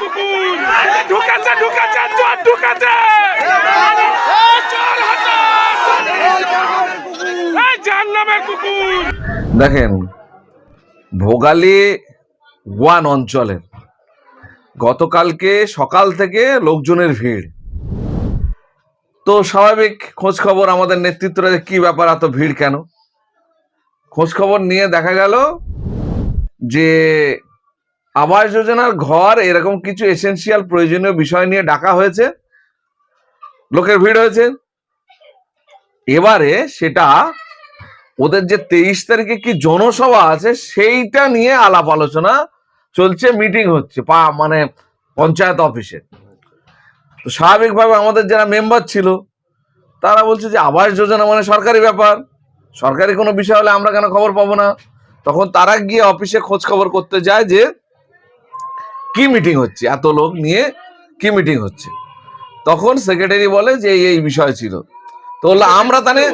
কুকুর। ঢুকেছে ঢুকেছে চোর ঢুকেছে। দেখেন, ভোগালী ওয়ান অঞ্চলের। গতকালকে সকাল থেকে লোকজনের ভিড়। তো স্বাভাবিক খোঁজ খবর আমাদের নেতৃত্বরা কি ব্যাপার, এত ভিড় কেন? খোঁজ খবর নিয়ে দেখা গেল যে আবাস যোজনার ঘর, এরকম কিছু এসেনশিয়াল প্রয়োজনীয় বিষয় নিয়ে ডাকা হয়েছে। লোকের ভিড় হয়েছে। এবারে সেটা ওদের যে তেইশ তারিখে কি জনসভা আছে, সেইটা নিয়ে আলাপ আলোচনা চলছে মিটিং হচ্ছে, পা মানে পঞ্চায়েত অফিসে। তো স্বাভাবিকভাবে আমাদের যারা মেম্বার ছিল, তারা বলছে যে আবাস যোজনা মানে সরকারি ব্যাপার। সরকারি কোনো বিষয় হলে আমরা কেন খবর পাবো না? তখন তারা গিয়ে অফিসে খোঁজ খবর করতে যায় যে কি মিটিং হচ্ছে? এত লোক নিয়ে কি মিটিং হচ্ছে? তখন সেক্রেটারি বলে যে এই বিষয় ছিল। তো বলল আমরা তাহলে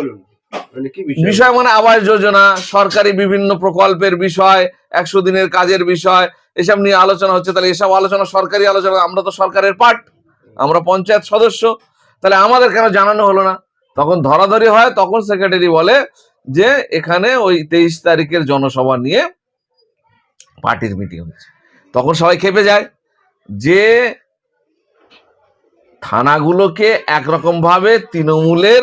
মানে বিষয়? বিষয় মানে আবাস যোজনা সরকারি বিভিন্ন প্রকল্পের বিষয় একশো দিনের কাজের বিষয় এসব নিয়ে আলোচনা হচ্ছে। তাহলে এসব আলোচনা সরকারি আলোচনা আমরা তো সরকারের পার্ট আমরা পঞ্চায়েত সদস্য। তাহলে আমাদের কেন জানানো হলো না? তখন ধরাধরি হয় তখন সেক্রেটারি বলে যে এখানে ওই তেইশ তারিখের জনসভা নিয়ে পার্টির মিটিং হচ্ছে। তখন সবাই খেপে যায়। যে থানাগুলোকে একরকম ভাবে তৃণমূলের,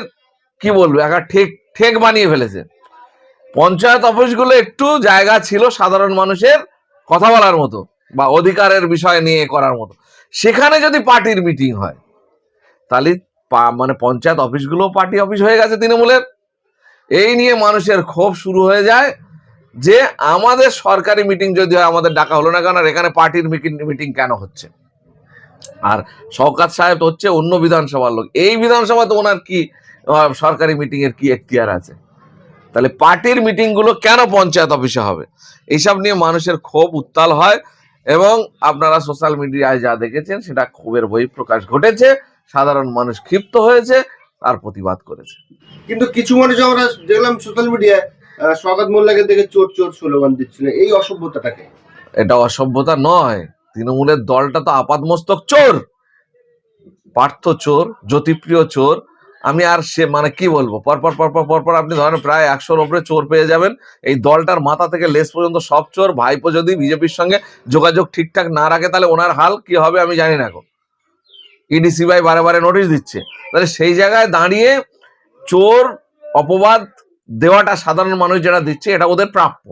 কি বলব একটা ঠেক ঠেক বানিয়ে ফেলেছে। পঞ্চায়েত অফিসগুলো একটু জায়গা ছিল সাধারণ মানুষের কথা বলার মতো বা অধিকারের বিষয় নিয়ে করার মতো। সেখানে যদি পার্টির মিটিং হয়, তাহলে মানে পঞ্চায়েত অফিসগুলো পার্টি অফিস হয়ে গেছে তৃণমূলের। এই নিয়ে মানুষের ক্ষোভ শুরু হয়ে যায়। যে আমাদের সরকারি মিটিং যদি হয়, আমাদের ডাকা হলো না কেন? আর এখানে পার্টির মিটিং কেন হচ্ছে? আর শওকাত সাহেব হচ্ছে অন্য বিধানসভার লোক। এই বিধানসভাতে ওনার কি সরকারি মিটিং এর কি এখতিয়ার আছে? তাহলে পার্টির মিটিংগুলো কেন পঞ্চায়েত অফিসে হবে? এইসব নিয়ে মানুষের ক্ষোভ উত্তাল হয় এবং আপনারা সোশ্যাল মিডিয়ায় যা দেখেছেন, সেটা ক্ষোভের বহিঃপ্রকাশ ঘটেছে। সাধারণ মানুষ ক্ষিপ্ত হয়েছে, তার প্রতিবাদ করেছে। কিন্তু কিছু মানুষ আমরা দেখলাম সোশ্যাল মিডিয়ায় স্বাগত মোল্লাকে দেখে চোর চোর স্লোগান দিচ্ছিল এই অসভ্যতাটাকে। এটা অসভ্যতা নয়। তৃণমূলের দলটা তো আপাতমস্তক চোর। পার্থ চোর, জ্যোতিপ্রিয় চোর। আমি আর সে মানে কি বলব? পরপর পরপর পরপর আপনি ধরেন প্রায় একশোর ওপরে চোর পেয়ে যাবেন। এই দলটার মাথা থেকে লেস পর্যন্ত সব চোর। ভাইপো যদি বিজেপির সঙ্গে যোগাযোগ ঠিকঠাক না রাখে, তাহলে ওনার হাল কি হবে আমি জানি না এখন। ইডি, সিবিআই বারে বারে নোটিশ দিচ্ছে। তাহলে সেই জায়গায় দাঁড়িয়ে চোর, অপবাদ দেওয়াটা সাধারণ মানুষ যারা দিচ্ছে এটা ওদের প্রাপ্য।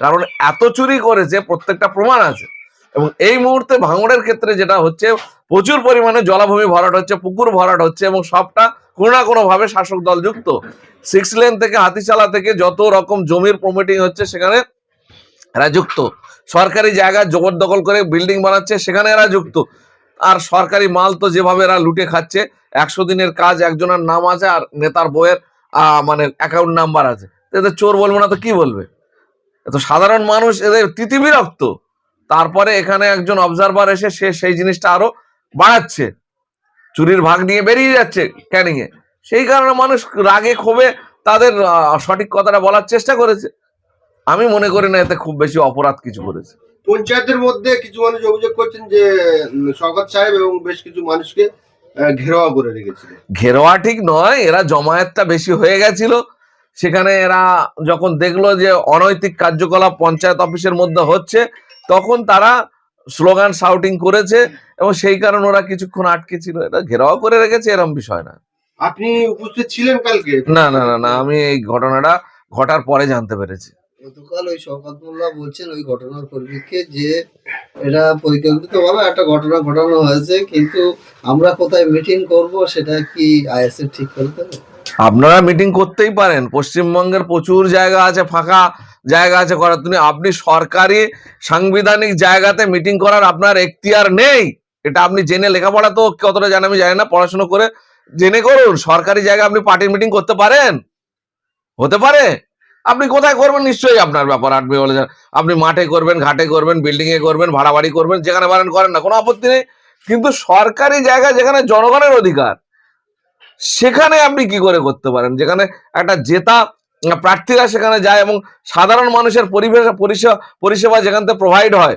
কারণ এত চুরি করেছে, প্রত্যেকটা প্রমাণ আছে। এবং এই মুহূর্তে ভাঙড়ের ক্ষেত্রে যেটা হচ্ছে, প্রচুর পরিমাণে জলাভূমি ভরাট হচ্ছে, পুকুর ভরাট হচ্ছে এবং সবটা কোনো না কোনো ভাবে শাসক দল যুক্ত। সিক্স লেন থেকে হাতিশালা থেকে যত রকম জমির প্রমিটিং হচ্ছে, সেখানে এরা যুক্ত। সরকারি জায়গায় জবরদখল করে বিল্ডিং বানাচ্ছে, সেখানে এরা যুক্ত। আর সরকারি মাল তো যেভাবে এরা লুটে খাচ্ছে, একশো দিনের কাজ, একজনের নাম আছে আর নেতার বইয়ের মানে অ্যাকাউন্ট নাম্বার আছে। এদের চোর বলব না তো কি বলবে? তো সাধারণ মানুষ এদের তিতিবিরক্ত তারপরে এখানে একজন অবজারভার এসে সে সেই জিনিসটা আরও বাড়াচ্ছে। চুরির ভাগ নিয়ে বেরিয়ে যাচ্ছে ক্যানিং এ। সেই কারণে মানুষ রাগে ক্ষোভে তাদের সঠিক কথাটা বলার চেষ্টা করেছে। আমি মনে করি না এতে খুব বেশি অপরাধ কিছু করেছে। পঞ্চায়েতের মধ্যে কিছু মানুষ অভিযোগ করছেন যে উম, সাহেব এবং বেশ কিছু মানুষকে ঘেরাও করে রেখেছিল। ঘেরোয়া ঠিক নয় এরা জমায়েতটা বেশি হয়ে গেছিল। সেখানে এরা যখন দেখল যে অনৈতিক কার্যকলাপ পঞ্চায়েত অফিসের মধ্যে হচ্ছে তখন তারা স্লোগান শাউটিং করেছে এবং সেই কারণে ওরা কিছুক্ষণ আটকে ছিল। এটা ঘেরাও করে রেখেছে এরকম বিষয় না। আপনি উপস্থিত ছিলেন কালকে? না না না না আমি এই ঘটনাটা ঘটার পরে জানতে পেরেছি। গতকাল ওই শওকত মোল্লা বলছেন ওই ঘটনার পরিপ্রেক্ষিতে যে এটা পরিকল্পিতভাবে একটা ঘটনা ঘটানো হয়েছে, কিন্তু আমরা কোথায় মিটিং করব সেটা কি আইএসএফ ঠিক করে দেবে? আপনারা মিটিং করতেই পারেন। পশ্চিমবঙ্গের প্রচুর জায়গা আছে, ফাঁকা জায়গা আছে করার। তুমি আপনি সরকারি সাংবিধানিক জায়গাতে মিটিং করার আপনার এখতিয়ার নেই। এটা আপনি জেনে লেখাপড়া তো কতটা জানেন আমি জানি না, পড়াশোনা করে জেনে করুন। সরকারি জায়গায় আপনি পার্টির মিটিং করতে পারেন? হতে পারে? আপনি কোথায় করবেন? নিশ্চয়ই আপনার ব্যাপার আপনি বলে আপনি মাঠে করবেন, ঘাটে করবেন বিল্ডিং এ করবেন ভাড়া বাড়ি করবেন, যেখানে পারেন করেন না, কোনো আপত্তি নেই। কিন্তু সরকারি জায়গা যেখানে জনগণের অধিকার, সেখানে আপনি কি করে করতে পারেন? যেখানে একটা জেতা প্রার্থীরা সেখানে যায় এবং সাধারণ মানুষের পরিবেশ পরিষেবা পরিষেবা যেখান থেকে প্রোভাইড হয়,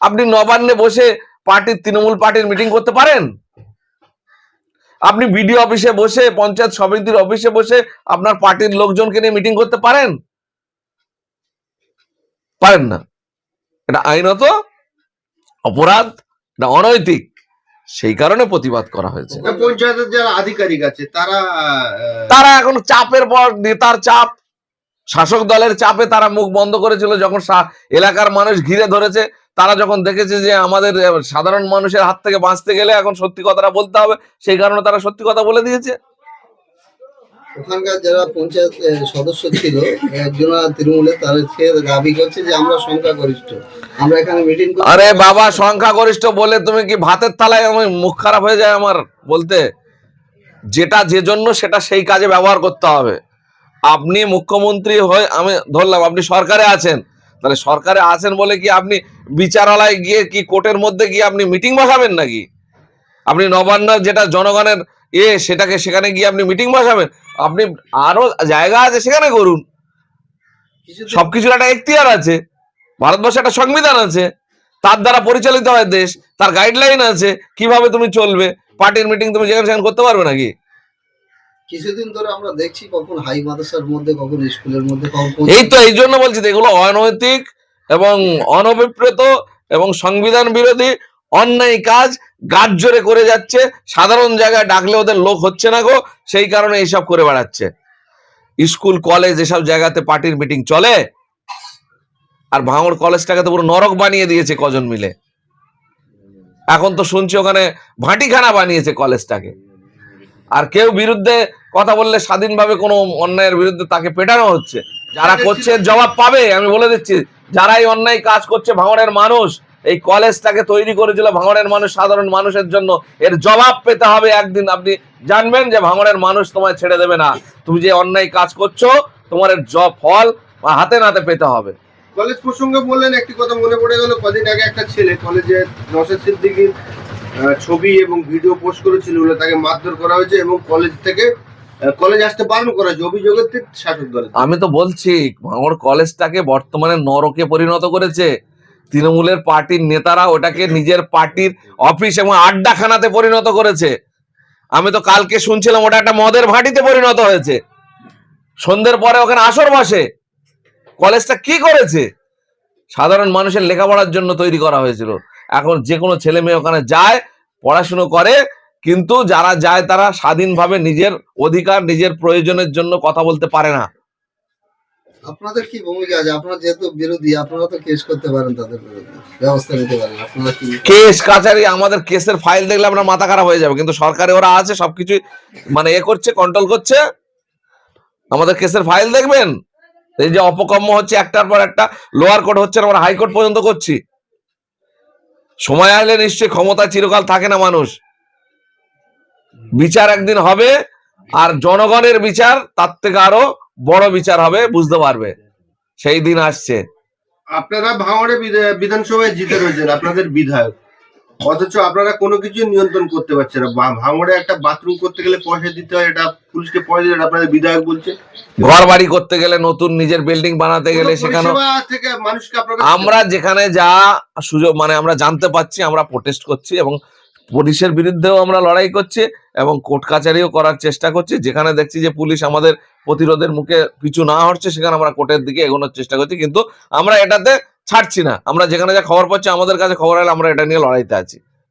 আপনি নবান্নে বসে পার্টির তৃণমূল পার্টির মিটিং করতে পারেন? আপনি বিডিও অফিসে বসে পঞ্চায়েত সমিতির অফিসে বসে আপনার পার্টির লোকজনকে নিয়ে মিটিং করতে পারেন? পারেন না। এটা আইনত অপরাধ এটা অনৈতিক? সেই কারণে প্রতিবাদ করা হয়েছে। পঞ্চায়েতের যারা আধিকারিক আছে তারা তারা এখন চাপের পর নেতার চাপ শাসক দলের চাপে তারা মুখ বন্ধ করেছিল যখন এলাকার মানুষ ঘিরে ধরেছে। তারা যখন দেখেছে যে আমাদের সাধারণ মানুষের হাত থেকে বাঁচতে গেলে এখন সত্যি কথাটা বলতে হবে সেই কারণে তারা সত্যি কথা বলে দিয়েছে। ওখানকার যারা পঞ্চায়েত সদস্য ছিল একজন তৃণমূলের তারা সে দাবি করছে যে আমরা সংখ্যাগরিষ্ঠ। আমরা এখানে মিটিং আরে বাবা সংখ্যাগরিষ্ঠ বলে তুমি কি ভাতের থালায় আমি মুখ খারাপ হয়ে যায় আমার বলতে? যেটা যে জন্য সেটা সেই কাজে ব্যবহার করতে হবে। আপনি মুখ্যমন্ত্রী হয়ে আমি ধরলাম আপনি সরকারে আছেন তাহলে সরকারে আছেন বলে কি আপনি বিচারালয়ে গিয়ে কি কোর্টের মধ্যে গিয়ে আপনি মিটিং বসাবেন নাকি? আপনি নবান্ন যেটা জনগণের এ সেটাকে সেখানে গিয়ে আপনি মিটিং বসাবেন। আপনি আরও জায়গা আছে সেখানে করুন। কিছুদিন সবকিছুর একটা এখতিয়ার আছে। ভারতবর্ষে একটা সংবিধান আছে। তার দ্বারা পরিচালিত হয় দেশ। তার গাইডলাইন আছে। কীভাবে তুমি চলবে? পার্টির মিটিং তুমি যেখানে সেখানে করতে পারবে নাকি? কিছুদিন ধরে আমরা দেখছি কখন হাই মাদ্রাসার মধ্যে, কখন স্কুলের মধ্যে, কখন এই তো, এই জন্য বলছি এগুলো অনৈতিক এবং অনভিপ্রেত এবং সংবিধান বিরোধী অন্যায় কাজ গাছ জোরে করে যাচ্ছে। সাধারণ জায়গায় ডাকলে ওদের লোক হচ্ছে না গো, সেই কারণে এইসব করে বেড়াচ্ছে। স্কুল, কলেজ এসব জায়গাতে পার্টির মিটিং চলে, আর ভাঙড় কলেজটাকে তো পুরো নরক বানিয়ে দিয়েছে কজন মিলে। এখন তো শুনছি ওখানে ভাটিখানা বানিয়েছে কলেজটাকে। আর কেউ বিরুদ্ধে কথা বললে স্বাধীনভাবে কোনো অন্যায়ের বিরুদ্ধে তাকে পেটানো হচ্ছে। যারা করছে এর জবাব পাবে আমি বলে দিচ্ছি। যারাই অন্যায় কাজ করছে ভাঙড়ের মানুষ এই কলেজটাকে তৈরি করেছিল ভাঙড়ের মানুষ সাধারণ মানুষের জন্য। এর জবাব পেতে হবে একদিন। আপনি জানবেন যে ভাঙড়ের মানুষ তোমায় ছেড়ে দেবে না। তুমি যে অন্যায় কাজ করছ তোমার এর জ ফল বা হাতে নাতে পেতে হবে। কলেজ প্রসঙ্গে বললেন একটি কথা মনে পড়ে গেল কদিন আগে একটা ছেলে কলেজে নসের সিদ্দিকির ছবি এবং ভিডিও পোস্ট করেছিল বলে তাকে মারধর করা হয়েছে এবং কলেজ থেকে কলেজ আসতে বারণ করা হয়েছে, অভিযোগের শাসক দলের। আমি তো বলছি ভাঙড় কলেজটাকে বর্তমানে নরকে পরিণত করেছে। তৃণমূলের পার্টির নেতারা ওটাকে নিজের পার্টির অফিস এবং আড্ডাখানাতে পরিণত করেছে। আমি তো কালকে শুনছিলাম, ওটা একটা মদের ভাটিতে পরিণত হয়েছে। সন্ধ্যের পরে ওখানে আসর বসে। কলেজটা কি করেছে? সাধারণ মানুষের লেখাপড়ার জন্য তৈরি করা হয়েছিল। এখন যে কোনো ছেলে মেয়ে ওখানে যায় পড়াশুনো করে কিন্তু যারা যায় তারা স্বাধীনভাবে নিজের অধিকার নিজের প্রয়োজনের জন্য কথা বলতে পারে না। আপনাদের কি ভূমিকা আছে? আপনারা যেহেতু বিরোধী আপনারা তো কেস করতে পারেন তাদের বিরুদ্ধে ব্যবস্থা নিতে পারেন। আপনারা কি কেস কাছারি আমাদের কেসের ফাইল দেখলে আপনার মাথা খারাপ হয়ে যাবে কিন্তু সরকারে ওরা আছে সবকিছু মানে এ করছে কন্ট্রোল করছে। আমাদের কেসের ফাইল দেখবেন? এই যে অপকর্ম হচ্ছে একটার পর একটা লোয়ার কোর্ট হচ্ছে আমরা হাইকোর্ট পর্যন্ত করছি। সময় আসলে নিশ্চয়ই ক্ষমতা চিরকাল থাকে না মানুষ। বিচার একদিন হবে, আর জনগণের বিচার তার থেকে আরও বড় বিচার হবে, বুঝতে পারবে। সেই দিন আসছে। আপনারা ভাঙড়ে বিধা- বিধানসভায় জিতে রয়েছেন, আপনাদের বিধায়ক। অথচ আপনারা কোনো কিছু নিয়ন্ত্রণ করতে পারছেন না। ভাঙড়ে একটা বাথরুম করতে গেলে পয়সা দিতে হয়, এটা পুলিশকে পয়সা হয়, আপনাদের বিধায়ক বলছে। ঘর বাড়ি করতে গেলে নতুন নিজের বিল্ডিং বানাতে গেলে সেখানে থেকে মানুষকে আমরা যেখানে যা সুযোগ মানে আমরা জানতে পাচ্ছি আমরা প্রোটেস্ট করছি এবং পুলিশের বিরুদ্ধেও আমরা লড়াই করছি এবং কোর্ট কাচারিও করার চেষ্টা করছি। যেখানে দেখছি যে পুলিশ আমাদের প্রতিরোধের মুখে পিছু না হচ্ছে সেখানে আমরা কোর্টের দিকে এগোনোর চেষ্টা করছি। কিন্তু আমরা এটাতে ছাড়ছি না। আমরা যেখানে যা খবর পাচ্ছি আমাদের কাছে খবর এলে আমরা এটা নিয়ে লড়াইতে আছি।